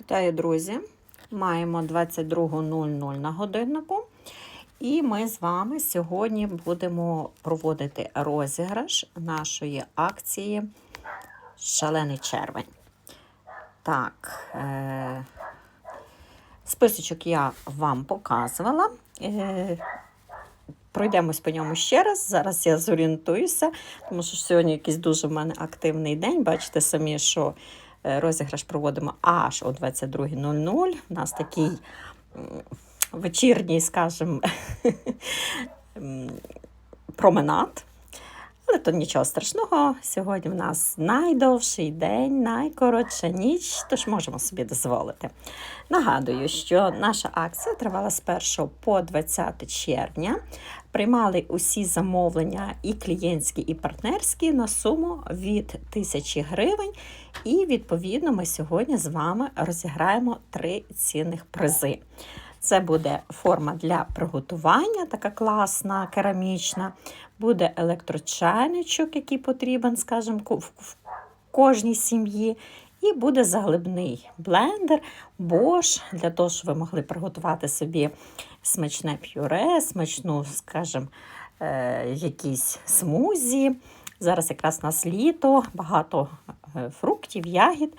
Вітаю, друзі! Маємо 22.00 на годиннику. І ми з вами сьогодні будемо проводити розіграш нашої акції Шалений червень. Так, е- списочок я вам показувала. Е- Пройдемось по ньому ще раз. Зараз я зорієнтуюся, тому що сьогодні якийсь дуже в мене активний день. Бачите самі, що розіграш проводимо аж о 22.00. У нас такий вечірній, скажімо, променад. Але то нічого страшного. Сьогодні в нас найдовший день, найкоротша ніч, тож можемо собі дозволити. Нагадую, що наша акція тривала з 1 по 20 червня. Приймали усі замовлення і клієнтські, і партнерські на суму від 1000 гривень. І відповідно ми сьогодні з вами розіграємо три цінних призи. Це буде форма для приготування, така класна, керамічна. Буде електрочайничок, який потрібен, скажімо, в кожній сім'ї. І буде заглибний блендер Bosch, для того, щоб ви могли приготувати собі смачне пюре, смачну, скажімо, е, якісь смузі. Зараз якраз у нас літо, багато е, фруктів, ягід.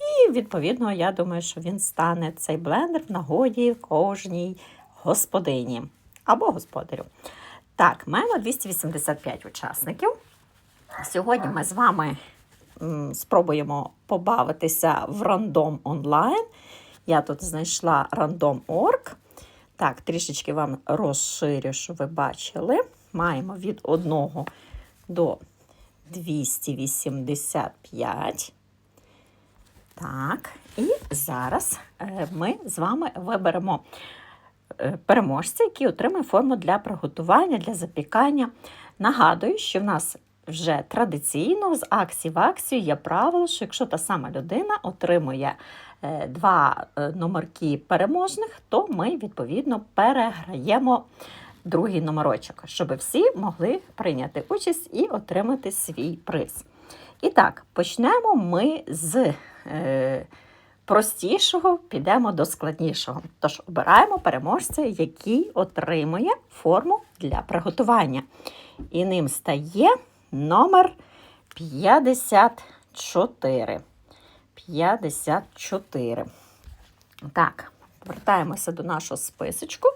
І, відповідно, я думаю, що він стане цей блендер в нагоді кожній господині або господарю. Так, маємо 285 учасників. Сьогодні ми з вами спробуємо побавитися в рандом онлайн. Я тут знайшла random.org. Так, трішечки вам розширю, щоб ви бачили. Маємо від 1 до 285. Так, і зараз е, ми з вами виберемо переможця, який отримає форму для приготування, для запікання. Нагадую, що в нас вже традиційно з акції в акцію є правило, що якщо та сама людина отримує е, два е, номерки переможних, то ми відповідно переграємо другий номерочок, щоб всі могли прийняти участь і отримати свій приз. І так, почнемо ми з е, простішого, підемо до складнішого. Tож обираємо переможця, який отримує форму для приготування. І ним стає номер 54. 54. Так, повертаємося до нашого списочку.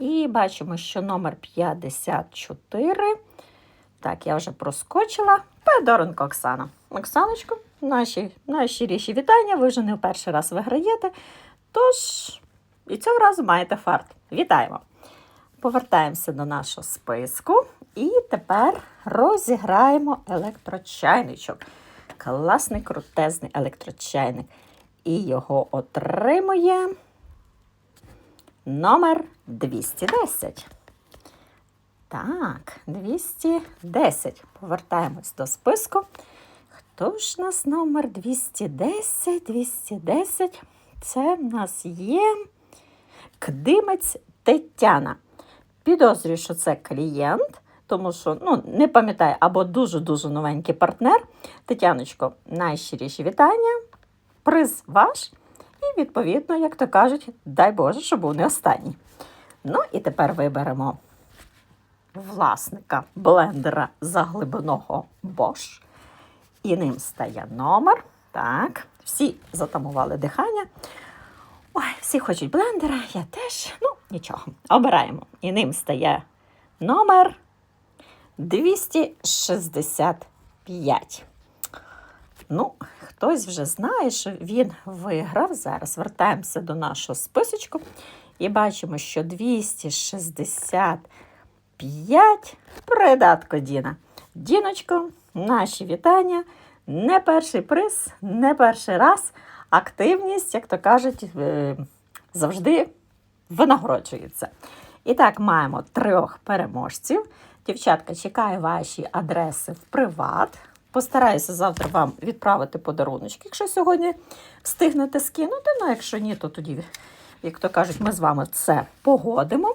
І бачимо, що номер 54. Так, я вже проскочила. Федоренко Оксана. Оксаночко, наші найщиріші вітання. Ви вже не в перший раз виграєте. Тож, і цього разу маєте фарт. Вітаємо! Повертаємося до нашого списку. І тепер розіграємо електрочайничок. Класний крутезний електрочайник. І його отримує номер 210. Так, 210. Повертаємось до списку. Хто ж у нас номер 210? 210. Це в нас є Кдимець Тетяна. Підозрюю, що це клієнт, тому що ну, не пам'ятаю, або дуже-дуже новенький партнер. Тетяночко, найщиріші вітання. Приз ваш. І, відповідно, як то кажуть, дай Боже, щоб був не останній. Ну і тепер виберемо власника блендера заглибного Bosch. І ним стає номер. Так, всі затамували дихання. Ой, всі хочуть блендера, я теж. Ну, нічого. Обираємо. І ним стає номер 265. Ну, хтось вже знає, що він виграв. Зараз вертаємося до нашого списочку і бачимо, що 265 придатко Діна. Діночко, наші вітання. Не перший приз, не перший раз. Активність, як то кажуть, е, завжди винагороджується. І так, маємо трьох переможців. Дівчатка, чекаю ваші адреси в приват. Постараюся завтра вам відправити подаруночки, якщо сьогодні встигнете скинути. Ну, якщо ні, то тоді, як то кажуть, ми з вами це погодимо.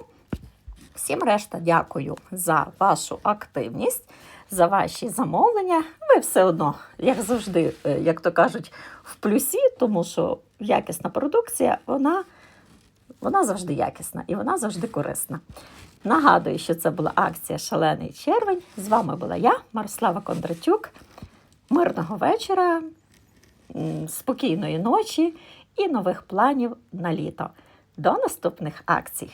Всім решта дякую за вашу активність, за ваші замовлення. Ви все одно, як завжди, е, як то кажуть, в плюсі, тому що якісна продукція, вона, вона завжди якісна і вона завжди корисна. Нагадую, що це була акція Шалений червень. З вами була я, Мирослава Кондратюк. Мирного вечора, спокійної ночі і нових планів на літо. До наступних акцій!